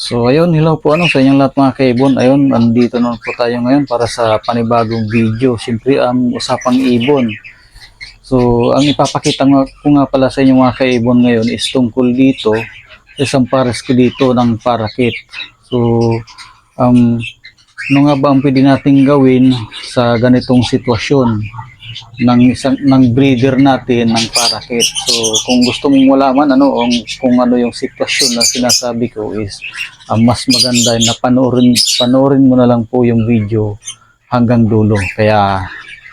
So ayun, hello po ano sa inyong lahat mga kaibon. Ayun, andito naman po tayo ngayon para sa panibagong video. Siyempre ang usapang ibon. So ang ipapakita nga, ko nga pala sa inyo mga kaibon ngayon is tungkol dito sa isang pares ko dito ng parakit. So um, ano nga ba ang pwede nating gawin sa ganitong sitwasyon ng isang ng breeder natin ng parakit. So kung gusto mong malaman ano ang kung ano yung sitwasyon na sinasabi ko is ang mas maganda na panoorin panoorin mo na lang po yung video hanggang dulo. Kaya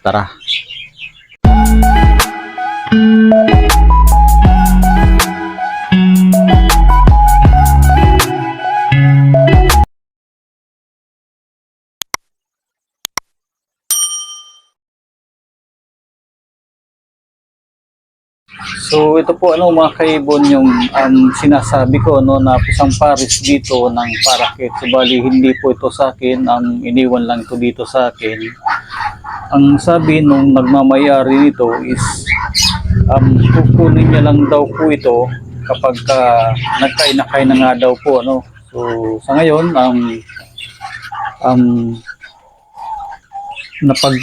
tara. So ito po ano mga kaibon yung um, sinasabi ko no na isang pares dito ng parakit. So bali hindi po ito sa akin, ang iniwan lang ito dito sa akin. Ang sabi nung nagmamayari nito is um, kukunin niya lang daw po ito kapag ka nagkainakay na nga daw po ano. So sa ngayon um, um, napag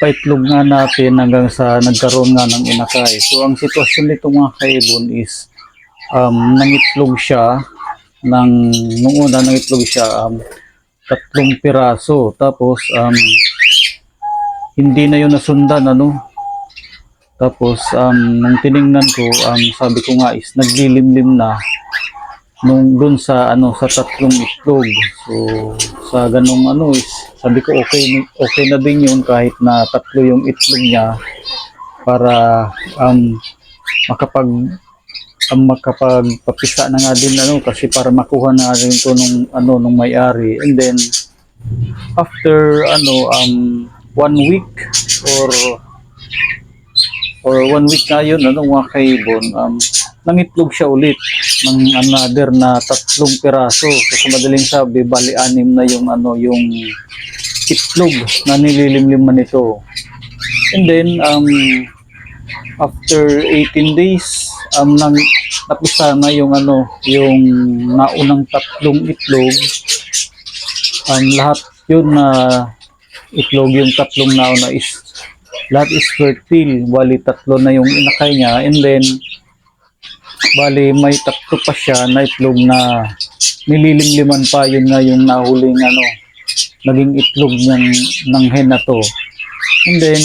paitlog nga natin hanggang sa nagkaroon nga ng inakay. So ang sitwasyon nito mga kaibon is um, nangitlog siya ng nung una nangitlog siya um, tatlong piraso. Tapos um, hindi na yun nasundan ano? Tapos um, nung tiningnan ko um, sabi ko nga is naglilimlim na nung dun sa ano sa tatlong itlog so sa ganung ano is sabi ko okay okay na din yun kahit na tatlo yung itlog niya para um makapag um, makapagpapisa na nga din ano kasi para makuha na rin to nung ano nung may-ari. And then after ano um one week or or one week na yun ano mga kaibon um nangitlog siya ulit ng another na tatlong piraso. So sa madaling sabi bali anim na yung ano yung itlog na nililimliman nito and then um after 18 days um nang napisa na yung ano yung naunang tatlong itlog um lahat yun na itlog yung tatlong nauna is lahat is fertile. Bali tatlo na yung inakay niya. And then bali may tatlo pa siya na itlog na nililimliman pa. Yun nga yung nahuling ano naging itlog ng, ng hen na to. And then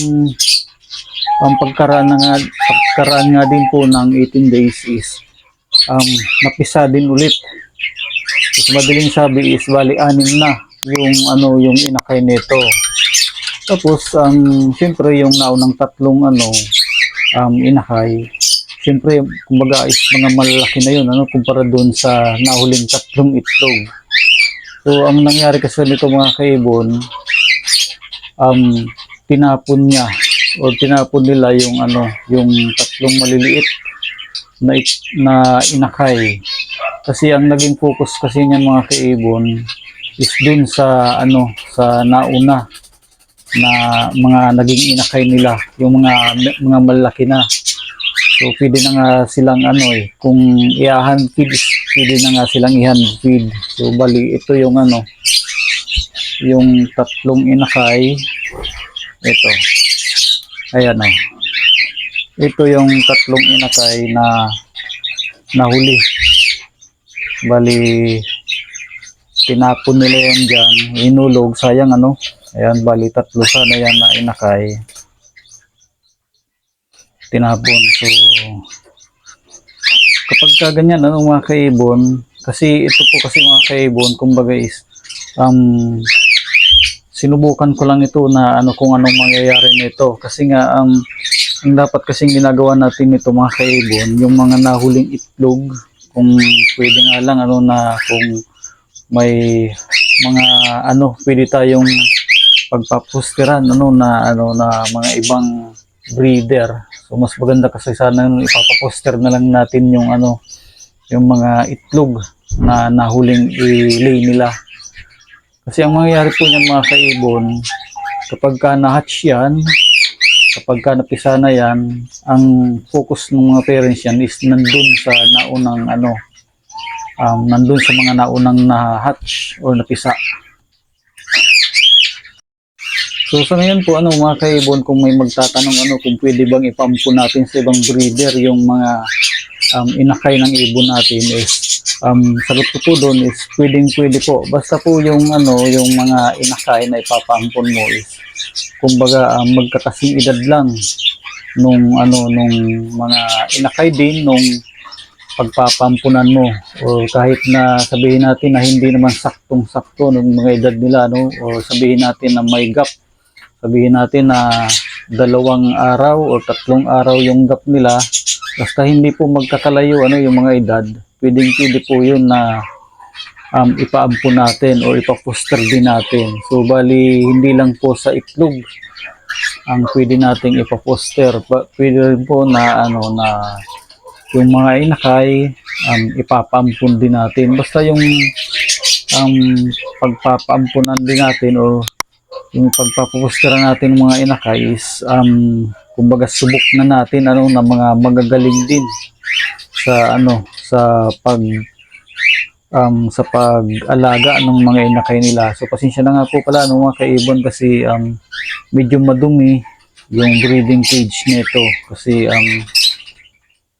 ang pagkaraan nga pagkaraan nga din po ng 18 days is um, napisa din ulit. So, madaling sabi is bali anim na yung ano yung inakay nito tapos um, siyempre yung naunang tatlong ano um, inakay siyempre kumbaga is mga malalaki na yun ano kumpara doon sa nahuling tatlong itlog. So ang nangyari kasi nito mga kaibon um, tinapon niya o tinapon nila yung ano yung tatlong maliliit na, na inakay kasi ang naging focus kasi niyan mga kaibon is dun sa ano sa nauna na mga naging inakay nila yung mga mga malaki na. So pwede na nga silang ano eh kung i-hand feed pwede na nga silang i-hand feed. So bali ito yung ano yung tatlong inakay. Ito. Ayan oh ito yung tatlong inakay na nahuli. Bali tinapon nila yan dyan. Inulog sayang ano ayan bali tatlo sana yan na inakay. Tinapon. So kapag ka ganyan ano mga kaibon kasi ito po kasi mga kaibon kumbaga is um, sinubukan ko lang ito na ano kung anong mangyayari nito. Kasi nga um, ang dapat kasing ginagawa natin nito mga kaibon yung mga nahuling itlog kung pwede nga lang ano na kung may mga ano pwede tayong pagpapusteran ano na ano na mga ibang breeder so mas maganda kasi sana ipapaposter na lang natin yung ano yung mga itlog na nahuling i-lay nila kasi ang mangyayari po niyan mga kaibon kapag ka na-hatch yan kapag ka napisa na yan ang focus ng mga parents yan is nandun sa naunang ano um, nandun sa mga naunang na-hatch or napisa. So sa ngayon po ano mga kaibon kung may magtatanong ano kung pwede bang ipampo natin sa ibang breeder yung mga um, inakay ng ibon natin is um, sagot ko po doon is pwedeng pwede po. Basta po yung ano yung mga inakay na ipapampon mo is kumbaga um, magkakasing edad lang nung ano nung mga inakay din nung pagpapampunan mo. O kahit na sabihin natin na hindi naman saktong-sakto ng mga edad nila no? O sabihin natin na may gap sabihin natin na dalawang araw o tatlong araw yung gap nila. Basta hindi po magkakalayo ano yung mga edad. Pwedeng pwede po yun na um, ipaampun natin o ipaposter din natin. So bali hindi lang po sa itlog ang pwede nating ipaposter. Pa- pwede rin po na ano na yung mga inakay um, ipapampun din natin. Basta yung um, pagpapaampunan din natin o yung pagpaposter natin ng mga inakay is um, kumbaga subok na natin ano na mga magagaling din sa ano sa pag um, sa pag-alaga ng mga inakay nila. So pasensya na nga po pala no, mga kaibon kasi um, medyo madumi yung breeding cage nito. Kasi um,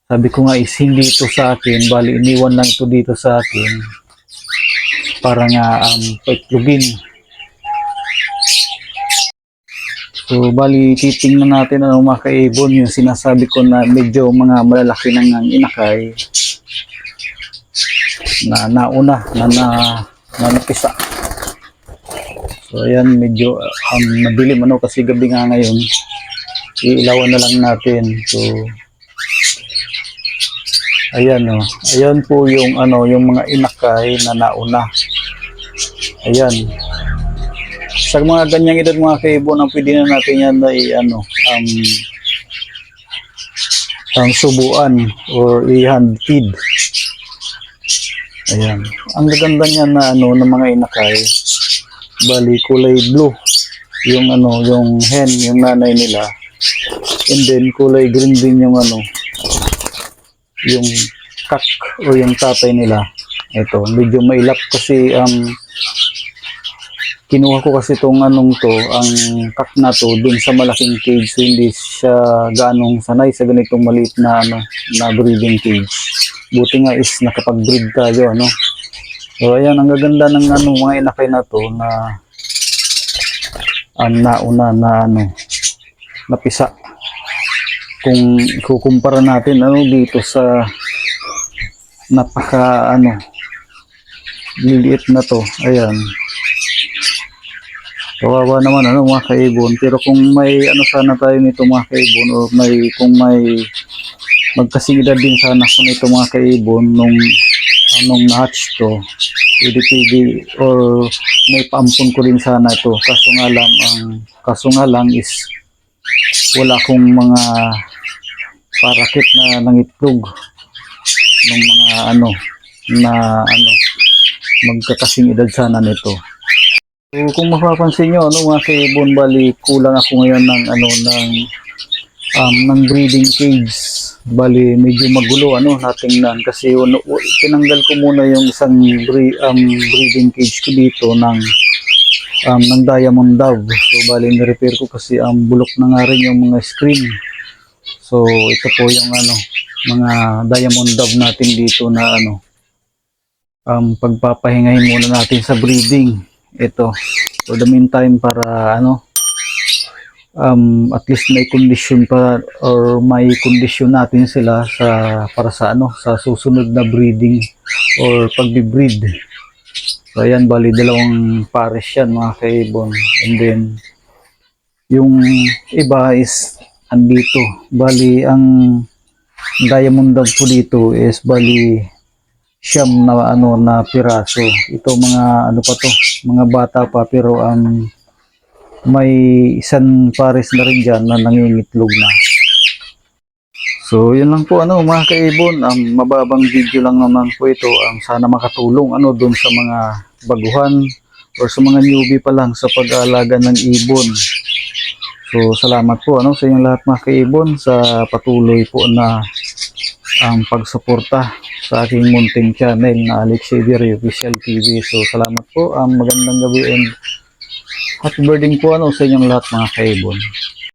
sabi ko nga is hindi ito sa akin. Bali iniwan lang ito dito sa akin para nga um, paitlugin So, bali, titingnan natin ano mga kaibon yung sinasabi ko na medyo mga malalaki nang ang inakay na nauna, na na, na napisa. So, ayan, medyo um, madilim ano kasi gabi nga ngayon. Iilawan na lang natin. So, ayan oh. Ayan po yung ano, yung mga inakay na nauna. Ayan sa mga ganyang edad mga kaibon ang pwede na natin yan ay ano um, um, subuan or i-hand feed ayan. Ang gaganda niya na ano ng mga inakay bali kulay blue. Yung ano yung hen yung nanay nila. And then kulay green din yung ano yung kak o yung tatay nila. Ito medyo mailap kasi um kinuha ko kasi itong anong to, ang kak na to, dun sa malaking cage. So, hindi siya ganong sanay sa ganitong maliit na, ano, na breeding cage. Buti nga is nakapag-breed tayo, ano. So, ayan, ang gaganda ng ano, mga inakay na to na ang nauna na ano, napisa. Kung kukumpara natin ano dito sa napaka ano liliit na to ayan Kawawa naman ano mga kaibon. Pero kung may ano sana tayo nito mga kaibon o may kung may magkasigidad din sana kung ito mga kaibon nung anong na-hatch to pwede or may paampun ko rin sana ito kaso nga lang ang kaso nga lang is wala akong mga parakit na nangitlog ng mga ano na ano magkakasing edad sana nito So, kung mapapansin nyo, ano, mga kaibon, bali, kulang ako ngayon ng, ano, ng, um, ng breeding cage. Bali, medyo magulo, ano, natingnan. Kasi, ano, tinanggal ko muna yung isang bre, um, breeding cage ko dito ng, um, ng diamond dove. So, bali, na-repair ko kasi, um, bulok na nga rin yung mga screen. So, ito po yung, ano, mga diamond dove natin dito na, ano, um, pagpapahingahin muna natin sa breeding ito for the meantime para ano um, at least may condition pa or may condition natin sila sa para sa ano sa susunod na breeding or pagbi-breed so ayan bali dalawang pares yan mga kaibon. And then yung iba is andito. Bali ang diamond dove po dito is bali siyam na ano na piraso. Ito mga ano pa to, mga bata pa pero ang may isang pares na rin dyan na nangingitlog na. So, yun lang po ano mga kaibon, ang mababang video lang naman po ito ang sana makatulong ano doon sa mga baguhan or sa mga newbie pa lang sa pag-aalaga ng ibon. So, salamat po ano sa inyong lahat mga kaibon sa patuloy po na ang pagsuporta sa aking munting channel na Alex Xavier Official TV. So salamat po. Ang magandang gabi and happy birthday po ano sa inyong lahat mga kaibon.